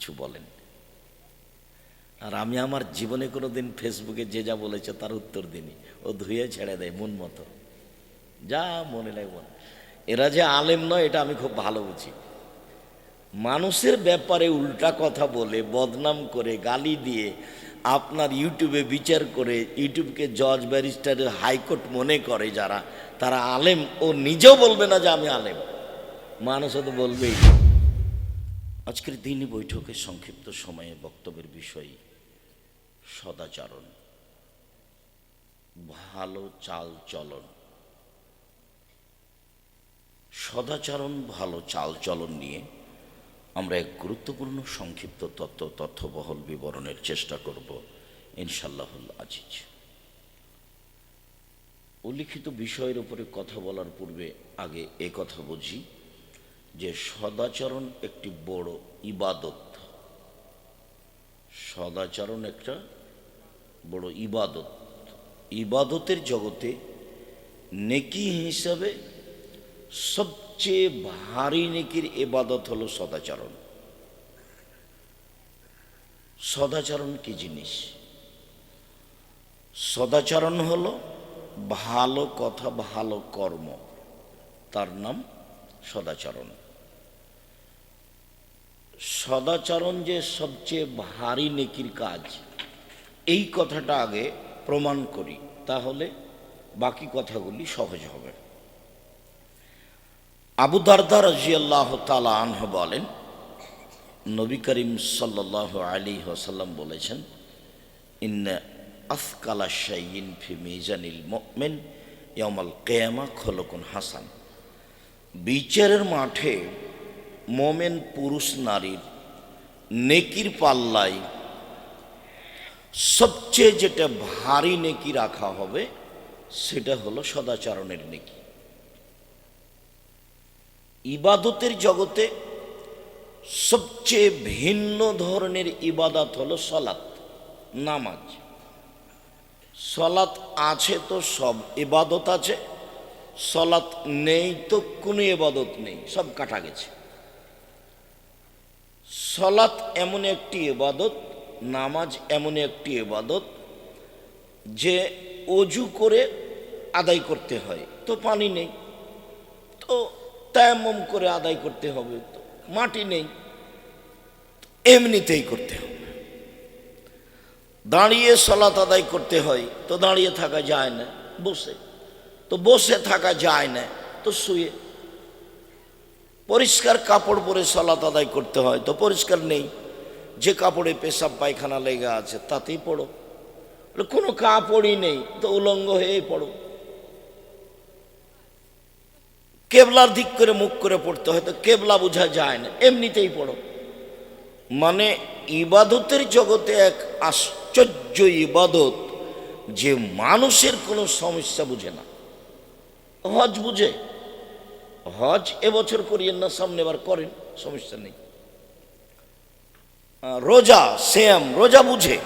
কিছু বলেন। আর আমি আমার জীবনে কোনো দিন ফেসবুকে যে যা বলেছে তার উত্তর দিনি ও ধুয়ে ছেড়ে দেয় মন মতো। যা মনে নেই বল। এরা যে আলেম নয়, এটা আমি খুব ভালো বুঝি। মানুষের ব্যাপারে উল্টা কথা বলে, বদনাম করে, গালি দিয়ে আপনার ইউটিউবে বিচার করে, ইউটিউবকে জজ, ব্যারিস্টার, হাইকোর্ট মনে করে যারা, তারা আলেম। ও নিজেও বলবে না যে আমি আলেম। মানুষও তো বলবেই। আজকের দিনই বৈঠকে সংক্ষিপ্ত সময়ে বক্তব্যের বিষয় সদাচরণ। ভালো চাল চলন। সদাচরণ, ভালো চাল চলন নিয়ে আমরা এক গুরুত্বপূর্ণ সংক্ষিপ্ত তত্ত্ব তথ্যবহল বিবরণের চেষ্টা করব ইনশাল্লাহুল আজিজ। উল্লিখিত বিষয়ের উপরে কথা বলার পূর্বে আগে এ কথা বুঝি। যে সদাচরণ একটি বড় ইবাদত। সদাচরণ একটা বড় ইবাদত। ইবাদতের জগতে নেকি হিসাবে সবচেয়ে ভারী নেকির ইবাদত হলো সদাচরণ। সদাচরণ কি জিনিস? সদাচরণ হলো ভালো কথা, ভালো কর্ম। তার নাম সদাচরণ। সদাচরণ যে সবচেয়ে ভারী নেকির কাজ, এই কথাটা আগে প্রমাণ করি, তাহলে বাকি কথাগুলি সহজ হবে। আবু দারদা রাজিয়াল্লাহ তালা আনহ বলেন, নবী করিম সাল্লাহ আলী ওসাল্লাম বলেছেন, ইন্না আফকালা শাইন ফি মিজানিল মুমিন ইয়ামাল কেয়ামা খলকুন হাসান। বিচারের মাঠে মোমেন পুরুষ নারীর নেকির পাল্লায় সবচেয়ে যেটা ভারী নেকি রাখা হবে, সেটা হলো সদাচরণের নেকি। ইবাদতের জগতে সবচেয়ে ভিন্ন ধরনের ইবাদত হলো সলাৎ, নামাজ। সলাৎ আছে তো সব ইবাদত আছে, সলাৎ নেই তো কোনো ইবাদত নেই, সব কাটা গেছে। সলাৎ এমন একটি এবাদত নামাজ এমন একটি এবাদত যে অজু করে আদায় করতে হয়। তো পানি নেই, তো তেমন করে আদায় করতে হবে, তো মাটি নেই, এমনিতেই করতে হবে। দাঁড়িয়ে সলাত আদায় করতে হয়, তো দাঁড়িয়ে থাকা যায় না, বসে। তো বসে থাকা যায় না, তো শুয়ে পরিষ্কার কাপড় পরে সলাত আদায় করতে হয়, তো পরিষ্কার নেই। যে কাপড়ে পেশাব, পায়খানা লেগে আছে, তাতেই পড়ো। কোনো কাপড়ই নেই, তো উলঙ্গ হয়েই পড়ো। কেবলার দিক করে মুখ করে পড়তে হয়, তো কেবলা বোঝা যায় না, এমনিতেই পড়ো। মানে ইবাদতের জগতে এক আশ্চর্য ইবাদত, যে মানুষের কোনো সমস্যা বুঝে না। হজ বুঝে হজ এবছর করিয়েন না, সামনে এবার করেন, সমস্যা নেই। রোজা শ্যাম রোজা বুঝে।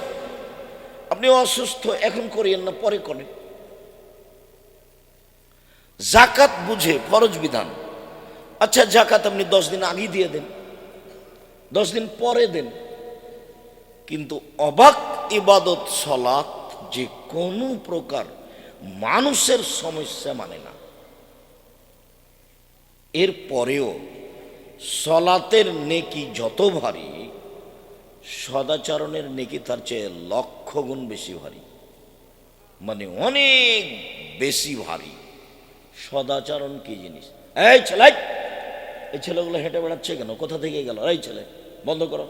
আপনি অসুস্থ, এখন করিয়েন না, পরে করেন। জাকাত বুঝে, ফরজ বিধান। আচ্ছা জাকাত আপনি দশ দিন আগে দিয়ে দেন, দশ দিন পরে দেন। কিন্তু অবাক ইবাদত, সলাৎ যে কোনো প্রকার মানুষের সমস্যা মানে না। এর পরেও সলাতের নেকি যত ভারী, সদাচরণের নেকি তার চেয়ে লক্ষ গুণ বেশি ভারী। মানে অনেক বেশি ভারী। সদাচরণ কি জিনিস? এই ছেলে, এই! ছেলেগুলো হেঁটে বেড়াচ্ছে কেন? কোথা থেকে গেল? এই ছেলে, বন্ধ করো।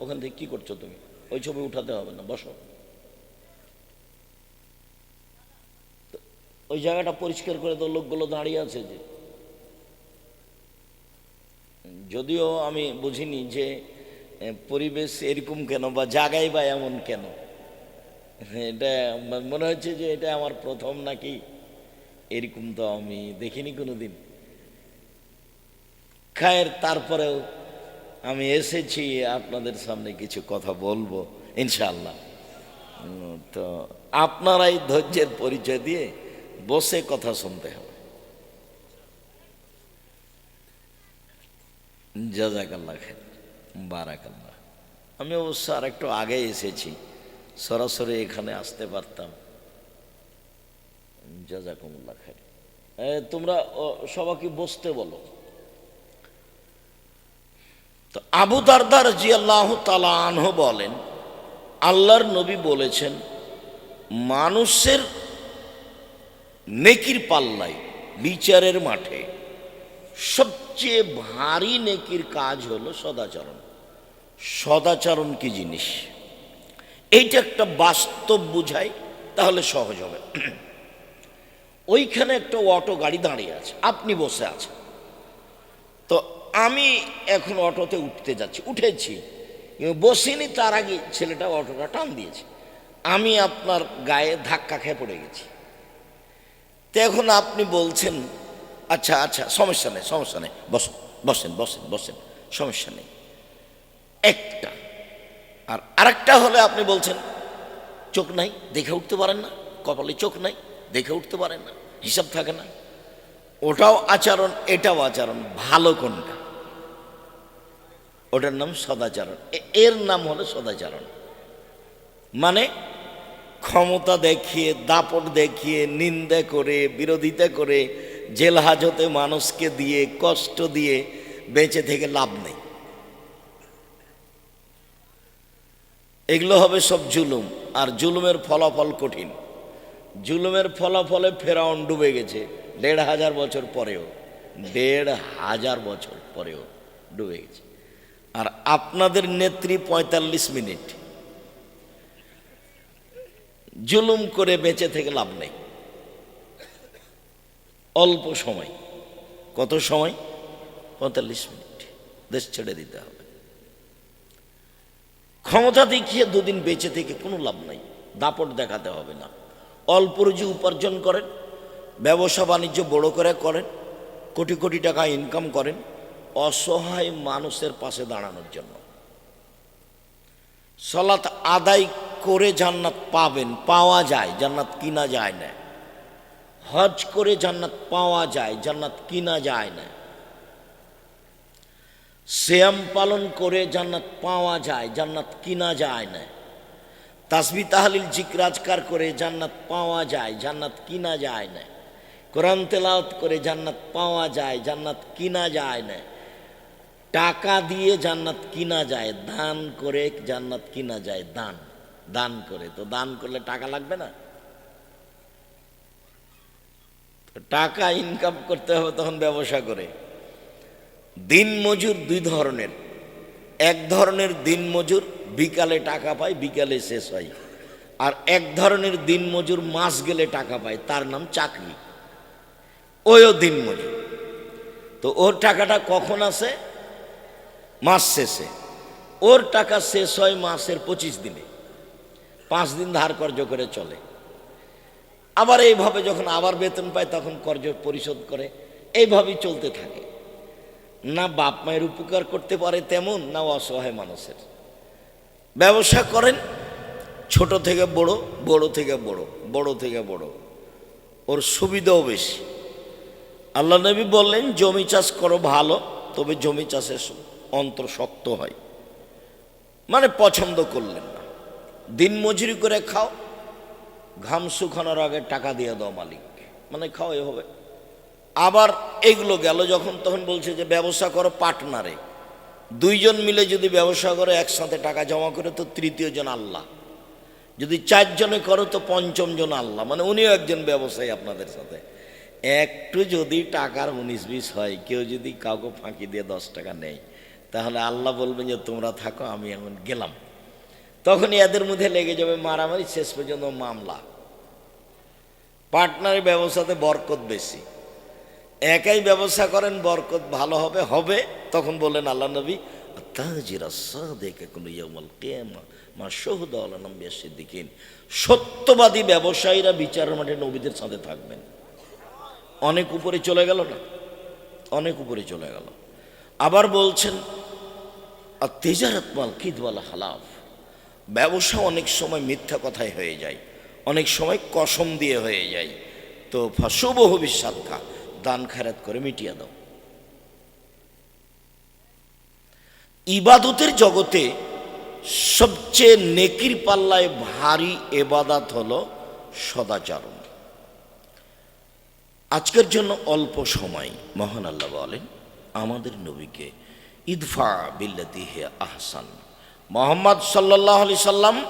ওখান থেকে কি করছ তুমি? ওই ছবি উঠাতে হবে না, বসো। ওই জায়গাটা পরিষ্কার করে তো লোকগুলো দাঁড়িয়ে আছে যে। যদিও আমি বুঝিনি যে পরিবেশ এরকম কেন বা জায়গায় বা এমন কেন। এটা মনে হচ্ছে যে এটা আমার প্রথম নাকি এরকম তো আমি দেখিনি কোনো দিন খায়ের তারপরেও আমি এসেছি, আপনাদের সামনে কিছু কথা বলব ইনশাল্লাহ তো আপনারাই ধৈর্যের পরিচয় দিয়ে বসে কথা শুনতে হবে। জাজাকাল্লাহ খের বারাকাল্লাহ আমি অবশ্য আর একটু আগে এসেছি, সরাসরি এখানে আসতে পারতাম। জাজাকুমুল্লাহ খাই তোমরা সবাইকে বসতে বলো। তো আবু দারদার জি আল্লাহ তালাহ বলেন, আল্লাহর নবী বলেছেন, মানুষের নেকির পাল্লায়, বিচারের মাঠে সবচেয়ে ভারী নেকির কাজ হলো সদাচরণ। সদাচরণ কি জিনিস? এইটা একটা বাস্তব বুঝাই, তাহলে সহজ হবে। ওইখানে একটা অটো গাড়ি দাঁড়িয়ে আছে, আপনি বসে আছেন। তো আমি এখন অটোতে উঠতে যাচ্ছি, উঠেছি। বসিনি, তার আগে ছেলেটা অটোটা টান দিয়েছে। আমি আপনার গায়ে ধাক্কা খেয়ে পড়ে গেছি। তো এখন আপনি বলছেন আচ্ছা আচ্ছা সমস্যা নেই সমস্যা নেই। বসুন, বসেন বসেন বসেন। সমস্যা নেই। একটা, আর আরেকটা হলে আপনি বলছেন, চোখ নাই, দেখে উঠতে পারেন না, কপালে চোখ নাই, দেখে উঠতে পারেন না, হিসাব থাকে না। ওটাও আচরণ, এটাও আচরণ, ভালো কোনটা? ওটার নাম সদাচরণ। এর নাম হলো সদাচরণ। মানে ক্ষমতা দেখিয়ে, দাপট দেখিয়ে, নিন্দে করে, বিরোধিতা করে জেল হাজতে মানুষকে দিয়ে, কষ্ট দিয়ে বেঁচে থেকে লাভ নেই। এগুলো হবে সব জুলুম, আর জুলুমের ফলাফল কঠিন। জুলুমের ফলাফলে ফেরাউন ডুবে গেছে, দেড় হাজার বছর পরেও, দেড় হাজার বছর পরেও ডুবে গেছে। আর আপনাদের নেত্রী পঁয়তাল্লিশ মিনিট। জুলুম করে বেঁচে থেকে লাভ নেই। অল্প সময়। কত সময়? পঁয়তাল্লিশ মিনিট। দেশ ছেড়ে দিতে হবে। ক্ষমতা দেখিয়ে দুদিন বেঁচে থেকে কোনো লাভ নাই। দাপট দেখাতে হবে না। অল্প রুজি উপার্জন করেন। ব্যবসা বাণিজ্য বড় করে করেন। কোটি কোটি টাকা ইনকাম করেন। অসহায় মানুষের পাশে দাঁড়ানোর জন্য। সলাৎ আদায় করে জান্নাত পাবেন। পাওয়া যায়। জান্নাত কিনা যায় না। হজ করে জান্নাত পাওয়া যায়, জান্নাত কিনা যায় না। শ্যাম পালন করে জান্নাত পাওয়া যায়, জান্নাত কিনা যায় না। তাসবি তাহলিল জিকরাজকার করে জান্নাত পাওয়া যায়, জান্নাত কিনা যায় না। কোরআন তেলাওয়াত করে জান্নাত পাওয়া যায়, জান্নাত কিনা যায় না। টাকা দিয়ে জান্নাত কিনা যায়, দান করে জান্নাত কিনা যায়, দান। দান করে, তো দান করলে টাকা লাগবে না তো টাকা ইনকাম করতে হবে তখন ব্যবসা করে। দিন মজুর দুই ধরনের। এক ধরনের দিন মজুর, বিকালে টাকা পায়, বিকালে শেষ হয়। আর এক ধরনের দিন মজুর, মাস গেলে টাকা পায়, তার নাম চাকরি। ওইও দিন মজুর। তো ওর টাকাটা কখন আসে? মাস শেষে। ওর টাকা শেষ হয় মাসের পঁচিশ দিনে। পাঁচ দিন ধার কর্য করে চলে। আবার এইভাবে যখন আবার বেতন পায়, তখন কর্য পরিশোধ করে। এইভাবেই চলতে থাকে। না বাপ মায়ের উপকার করতে পারে তেমন, না অসহায় মানুষের। ব্যবসা করেন, ছোট থেকে বড় বড় থেকে বড় বড় থেকে বড়। ওর সুবিধাও বেশি। আল্লাহ নবী বললেন, জমি চাষ করো ভালো, তবে জমি চাষের অন্তর শক্ত হয়। মানে পছন্দ করলেন না। দিন মজুরি করে খাও ঘাম শুকানোর আগে টাকা দিয়ে দাও মালিক। মানে খাওয়াই হবে। আবার এগুলো গেল যখন, তখন বলছে যে ব্যবসা করো পার্টনারে। দুইজন মিলে যদি ব্যবসা করে, একসাথে টাকা জমা করে তো তৃতীয় জন আল্লাহ। যদি চারজনে করো তো পঞ্চম জন আল্লাহ। মানে উনিও একজন ব্যবসায়ী আপনাদের সাথে। একটু যদি টাকার উনিশ বিশ হয়, কেউ যদি কাউকে ফাঁকি দিয়ে দশ টাকা নেয়, তাহলে আল্লাহ বলবেন যে তোমরা থাকো, আমি এখন গেলাম। তখনই এদের মধ্যে লেগে যাবে মারামারি, শেষ পর্যন্ত মামলা। পার্টনারের ব্যবসাতে বরকত বেশি। একাই ব্যবসা করেন, বরকত ভালো হবে হবে, তখন বললেন আল্লাহ নবী সত্যবাদী ব্যবসায়ীরা বিচারের মাঠে নবীদের সাথে থাকবেন। অনেক উপরে চলে গেল না? অনেক উপরে চলে গেল। আবার বলছেন আর তেজারত মাল কিদওয়ালা হালাফ। ব্যবসা অনেক সময় মিথ্যা কথায় হয়ে যায়। অনেক সময় কসম দিয়ে হয়ে যায়। তো শুভ ভবিষ্যৎকা দান খারাত করে মিটিয়ে দাও। ইবাদতের জগতে সবচেয়ে নেকির পাল্লায় ভারী এবাদাত হল সদাচরণ। আজকের জন্য অল্প সময়, মহান আল্লাহ বলেন, আমাদের নবীকে, ইদফা বিল্লাতি হে আহসান। মোহাম্মদ সাল্লাহ আলি সাল্লাম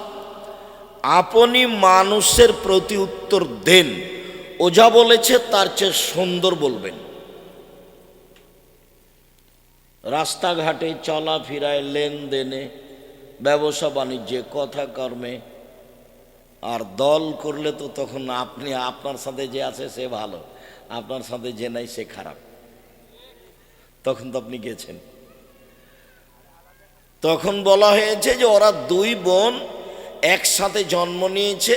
আপনি মানুষের প্রতি উত্তর দেন। ও যা বলেছে তার চেয়ে সুন্দর বলবেন। রাস্তাঘাটে চলাফেরায় লেনদেনে, ব্যবসা বাণিজ্যে, কথা কর্মে, আর দল করলে তো তখন আপনি, আপনার সাথে যে আছে সে ভালো, আপনার সাথে যে নাই সে খারাপ। তখন তো আপনি গেছেন। তখন বলা হয়েছে যে ওরা দুই বোন একসাথে জন্ম নিয়েছে,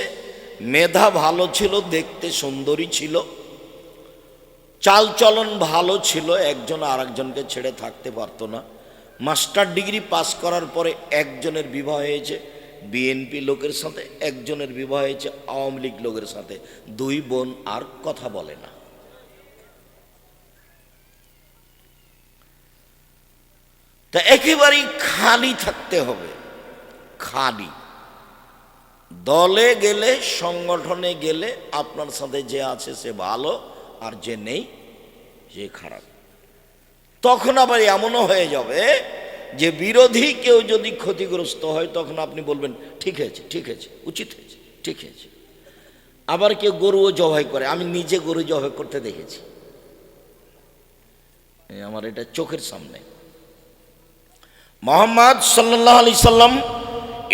মেধা ভালো ছিল, দেখতে সুন্দরী ছিল, চালচলন ভালো ছিল, একজন আরেকজনকে ছেড়ে থাকতে পারতো না। মাস্টার ডিগ্রি পাস করার পরে একজনের বিবাহ হয়েছে, বিএনপি লোকের সাথে, একজনের বিবাহ হয়েছে, আওয়ামী লীগ লোকের সাথে। দুই বোন আর কথা বলে না। তা একেবারেই খালি থাকতে হবে। খালি। দলে গেলে, সংগঠনে গেলে আপনার সাথে যে আছে সে ভালো আর যে নেই যে খারাপ। তখন আবার এমনও হয়ে যাবে যে বিরোধী কেউ যদি ক্ষতিগ্রস্ত হয়, তখন আপনি বলবেন, ঠিক আছে ঠিক আছে, উচিত হয়েছে, ঠিক আছে আবার কেউ গরুও জবাই করে, আমি নিজে গরু জবাই করতে দেখেছি। আমার এটা চোখের সামনে। মোহাম্মদ সাল্লাহ আলি সাল্লাম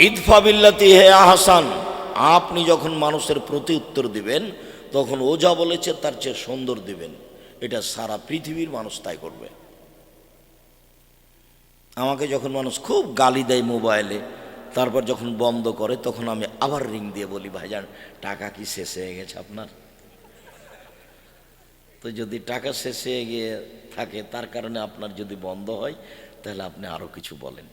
ইদফাবিল্লাতি হে আহসান, আপনি যখন মানুষের প্রতি উত্তর দিবেন, তখন ও যা বলেছে তার চেয়ে সুন্দর দিবেন। এটা সারা পৃথিবীর মানুষ তাই করবে। আমাকে যখন মানুষ খুব গালি দেয় মোবাইলে, তারপর যখন বন্ধ করে, তখন আমি আবার রিং দিয়ে বলি, ভাইজান, টাকা কি শেষ হয়ে গেছে আপনার? তো যদি টাকা শেষে গিয়ে থাকে, তার কারণে আপনার যদি বন্ধ হয়, তাহলে আপনি আরও কিছু বলেন।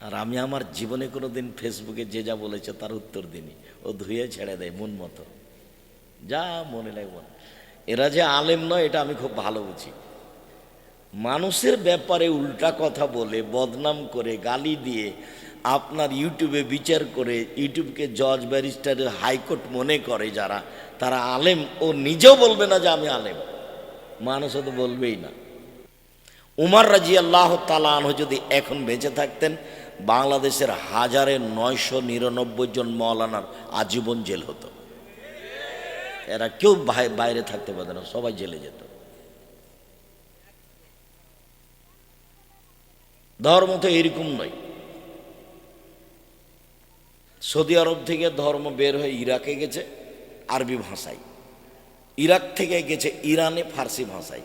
আর আমি আমার জীবনে কোনো দিন ফেসবুকে যে যা বলেছে, তার উত্তর দিনি ও ধুয়ে ছেড়ে দেয় মন মতো। যা মনে লাগে বল। এরা যে আলেম নয়, এটা আমি খুব ভালো বুঝি। মানুষের ব্যাপারে উল্টা কথা বলে, বদনাম করে, গালি দিয়ে আপনার ইউটিউবে বিচার করে ইউটিউবকে জজ ব্যারিস্টার হাইকোর্ট মনে করে যারা, তারা আলেম। ও নিজেও বলবে না যে আমি আলেম। মানুষও তো বলবেই না। উমার রাজি আল্লাহ তালাহ যদি এখন বেঁচে থাকতেন, বাংলাদেশের হাজারে নয়শো নিরানব্বই জন মৌলানার আজীবন জেল হতো। এরা কেউ বাইরে থাকতে পারত না, সবাই জেলে যেত। ধর্ম তো এরকম নয়। সৌদি আরব থেকে ধর্ম বের হয়ে ইরাকে গেছে, আরবি ভাষায়। ইরাক থেকে গেছে, ইরানে ফার্সি ভাষায়।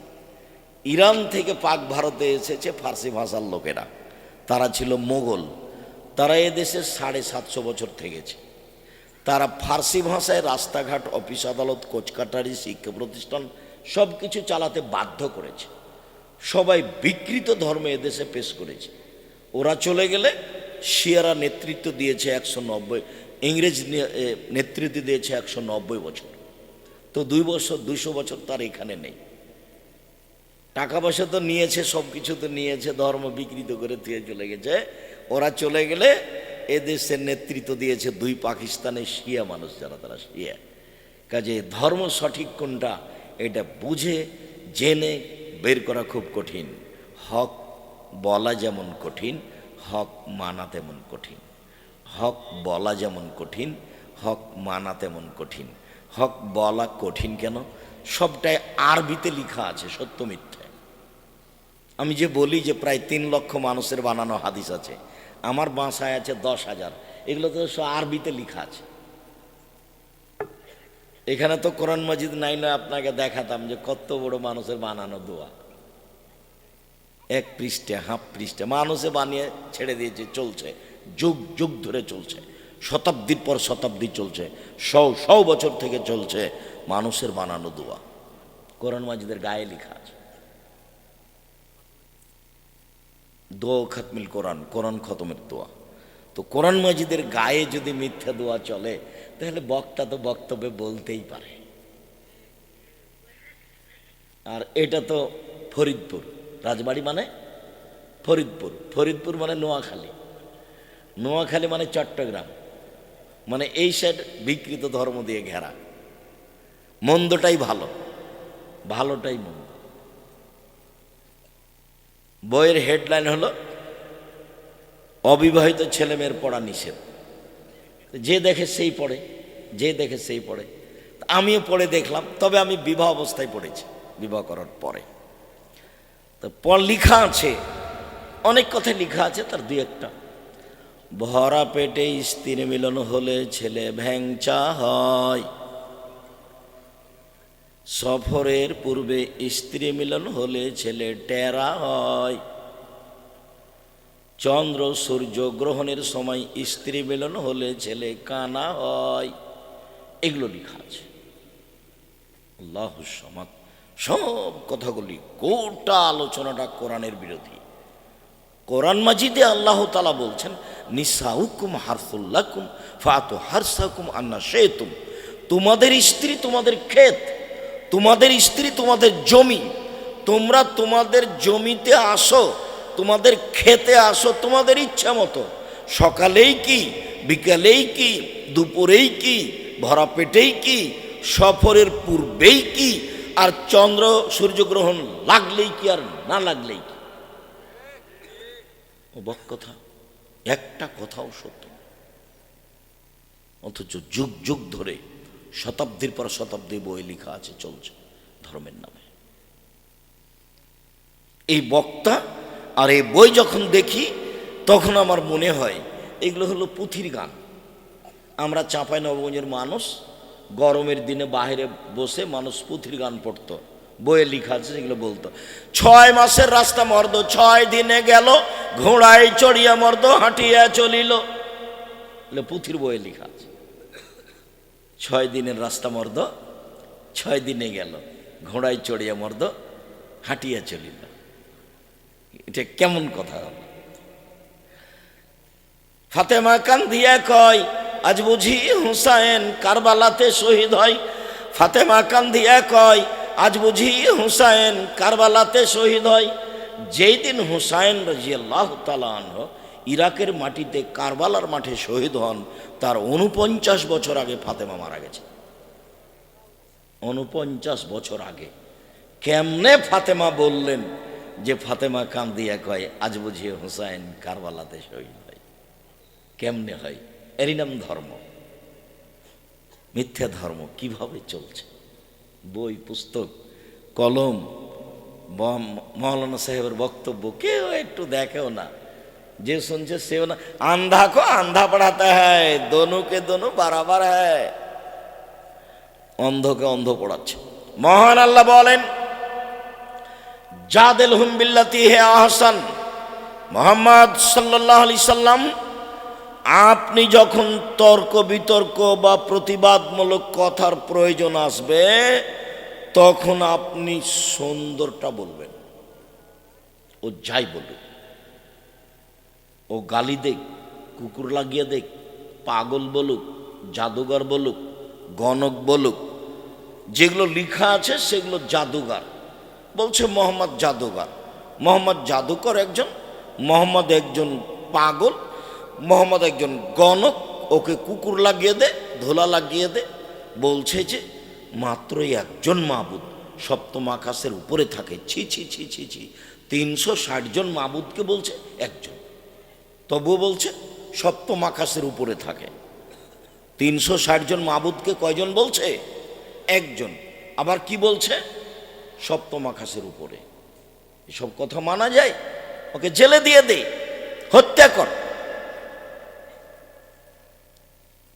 ইরান থেকে পাক ভারতে এসেছে ফার্সি ভাষার লোকেরা। তারা ছিল মোগল। তারা এদেশে সাড়ে সাতশো বছর থেকেছে। তারা ফার্সি ভাষায় রাস্তাঘাট, অফিস আদালত, কোচকাটারি, শিক্ষা প্রতিষ্ঠান সব কিছু চালাতে বাধ্য করেছে। সবাই বিকৃত ধর্ম এদেশে পেশ করেছে। ওরা চলে গেলে শিয়ারা নেতৃত্ব দিয়েছে একশো নব্বই, ইংরেজ নেতৃত্ব দিয়েছে একশো নব্বই বছর। তো দুই বছর, দুইশো বছর তার এখানে নেই। টাকা পয়সা তো নিয়েছে সব কিছু তো নিয়েছে, ধর্ম বিকৃত করে দিয়ে চলে গেছে। ওরা চলে গেলে এ দেশের নেতৃত্ব দিয়েছে দুই পাকিস্তানের শিয়া মানুষ যারা, তারা শিয়া। কাজে ধর্ম সঠিক কোনটা, এটা বুঝে, জেনে বের করা খুব কঠিন। হক বলা যেমন কঠিন হক মানা তেমন কঠিন। হক বলা যেমন কঠিন, হক মানা তেমন কঠিন। হক বলা কঠিন কেন? সবটাই আরবিতে লেখা আছে, সত্য মিথ্যে। আমি যে বলি যে প্রায় তিন লক্ষ মানুষের বানানো হাদিস আছে, আমার বাসায় আছে দশ হাজার। এগুলো তো সব আরবিতে লেখা আছে। এখানে তো কোরআন মজিদ নাই না আপনাকে দেখাতাম যে কত বড় মানুষের বানানো দোয়া। এক পৃষ্ঠে, হাফ পৃষ্ঠে, মানুষে বানিয়ে ছেড়ে দিয়েছে, চলছে। যুগ যুগ ধরে চলছে। শতাব্দীর পর শতাব্দী চলছে। শও শও বছর থেকে চলছে মানুষের বানানো দোয়া। কোরআন মাজিদের গায়ে লেখা আছে। দোয়া খাতমিল কোরআন কোরআন খতমের দোয়া। তো কোরআন মাজিদের গায়ে যদি মিথ্যা দোয়া চলে, তাহলে বক্তা তো বক্তব্যে বলতেই পারে। আর এটা তো ফরিদপুর। রাজবাড়ি মানে ফরিদপুর। ফরিদপুর মানে নোয়াখালী। নোয়াখালী মানে চট্টগ্রাম। মানে এই সাইড বিকৃত ধর্ম দিয়ে ঘেরা। মন্দটাই ভালো। ভালোটাই মন্দ। বইয়ের হেডলাইন হলো, অবিবাহিত ছেলেমেয়ের পড়া নিষেধ। যে দেখে সেই পড়ে, যে দেখে সেই পড়ে। আমিও পড়ে দেখলাম, তবে আমি বিবাহ অবস্থায় পড়েছি, বিবাহ করার পরে। তো লিখা আছে, অনেক কথাই লিখা আছে, তার দুই একটা। ভরা পেটে স্ত্রী মিলন হলে ছেলে ভ্যাংচা হয়। সফরের পূর্বে স্ত্রী মিলন হলে ছেলে টেরা হয়। চন্দ্র সূর্য গ্রহণের সময় স্ত্রী মিলন হলে ছেলে কানা হয়। এগুলো লেখা আছে। আল্লাহ সমাদ। সব কথাগুলি গোটা আলোচনাটা কোরআনের বিরোধী। কোরআন মাজিদে আল্লাহ তালা বলছেন, নিসাউকুম হারফুল্লাকুম ফাতু হারসাকুম আন্না শেতুম তোমাদের স্ত্রী তোমাদের ক্ষেত, তোমাদের স্ত্রী তোমাদের জমি, তোমরা তোমাদের জমিতে আসো, তোমাদের খেতে আসো, তোমাদের ইচ্ছা মতো। সকালেই কি, বিকালেই কি, দুপুরেই কি, ভরা পেটেই কি, সফরের পূর্বেই কি আর চন্দ্র সূর্যগ্রহণ লাগলেই কি আর না লাগলেই কি? অবাক কথা, একটা কথাও সত্য অথচ যুগ যুগ ধরে শতাব্দীর পর শতাব্দী বই লেখা আছে, চলছে ধর্মের নামে। এই বক্তা আর এই বই যখন দেখি, তখন আমার মনে হয়, এগুলো হলো পুঁথির গান। আমরা চাঁপাই নবগঞ্জের মানুষ গরমের দিনে বাইরে বসে মানুষ পুঁথির গান পড়তো, বইয়ে লিখা আছে সেগুলো বলতো। ছয় মাসের রাস্তা মর্দ, ছয় দিনে গেল, ঘোড়ায় চড়িয়া মর্দ, হাঁটিয়া চলিল। পুঁথির বইয়ে লিখা আছে। ছয় দিনের রাস্তা মর্দ, ছয় দিনে গেল, ঘোড়ায় চড়িয়া মর্দ, হাঁটিয়া চলিল। এটা কেমন কথা হলো ফাতেমা কান্দিয়া কয় আজ বুঝি হুসাইন কারবালাতে শহীদ হয়। ফাতেমা কান্দিয়া কয় আজ বুঝি হুসাইন কারবালাতে শহীদ হয়। যেই দিন হুসাইন রাজিয়াল্লাহ তালাহ ইরাকের মাটিতে কারবালার মাঠে শহীদ হন, তার উনপঞ্চাশ বছর আগে ফাতেমা মারা গেছে। উনপঞ্চাশ বছর আগে। কেমনে ফাতেমা বললেন যে ফাতেমা কান্দিয়া কয় আজ বুঝিয়ে হুসাইন কারবালাতে শহীদ হয়। কেমনে হয়? এরই নাম ধর্ম। মিথ্যা ধর্ম কীভাবে চলছে? বই, পুস্তক, কলম ম- মৌলানা সাহেবের বক্তব্য কেউ একটু দেখেও না। যে শুনছে সেও না। আন্ধা को আন্ধা পড়াতে হয় দনুকে কে দোনো বারাবার হ্যায় অন্ধকে অন্ধ পড়াচ্ছে। মহান আল্লাহ বলেন জাদেল হুম বিল্লাতি হে আহসান। মোহাম্মদ সাল্লাহ আলি সাল্লাম আপনি যখন তর্ক বিতর্ক বা প্রতিবাদমূলক কথার প্রয়োজন আসবে, তখন আপনি সুন্দরটা বলবেন। ও যাই বলুক। ও গালি দেখ কুকুর লাগিয়ে দেখ পাগল বলুক, জাদুঘর বলুক, গণক বলুক, যেগুলো লেখা আছে সেগুলো জাদুঘর। বলছে মোহাম্মদ জাদুঘর। মোহাম্মদ জাদুকর একজন, মোহাম্মদ একজন পাগল মোহাম্মদ একজন গণক, ওকে কুকুর লাগিয়ে দে, ধোলা লাগিয়ে দে, বলছে যে, মাত্রই একজন মাবুদ, সপ্তম আকাশের উপরে থাকে, ছি ছি ছি ছি ছি, তিনশো জন মাবুদকে বলছে একজন। তবুও বলছে, সপ্তম আকাশের উপরে থাকে। তিনশো জন মাবুদকে কয়জন বলছে? একজন। আবার কি বলছে? সপ্তম আকাশের উপরে। এসব কথা মানা যায়? ওকে জেলে দিয়ে দে, হত্যা কর।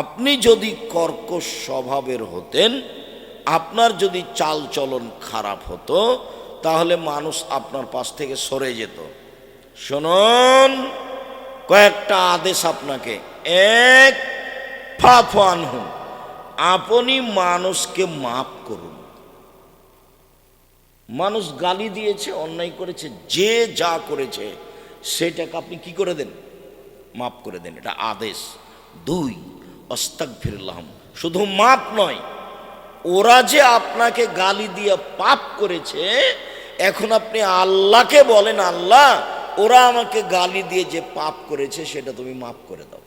আপনি যদি কর্কশ স্বভাবের হতেন, আপনার যদি চাল চলন খারাপ হতো, তাহলে মানুষ আপনার পাশ থেকে সরে যেত। শুনুন, কয়েকটা আদেশ আপনাকে। এক ফাফান হুন আপনি মানুষকে মাফ করুন। মানুষ গালি দিয়েছে, অন্যায় করেছে, যে যা করেছে সেটাকে আপনি কি করে দেন? মাফ করে দেন, এটা আদেশ। দুই অস্তাক ফিরলাম শুধু মাপ নয়, ওরা যে আপনাকে গালি দিয়ে পাপ করেছে, এখন আপনি আল্লাহকে বলেন, আল্লাহ, ওরা আমাকে গালি দিয়ে যে পাপ করেছে, সেটা তুমি মাফ করে দাও।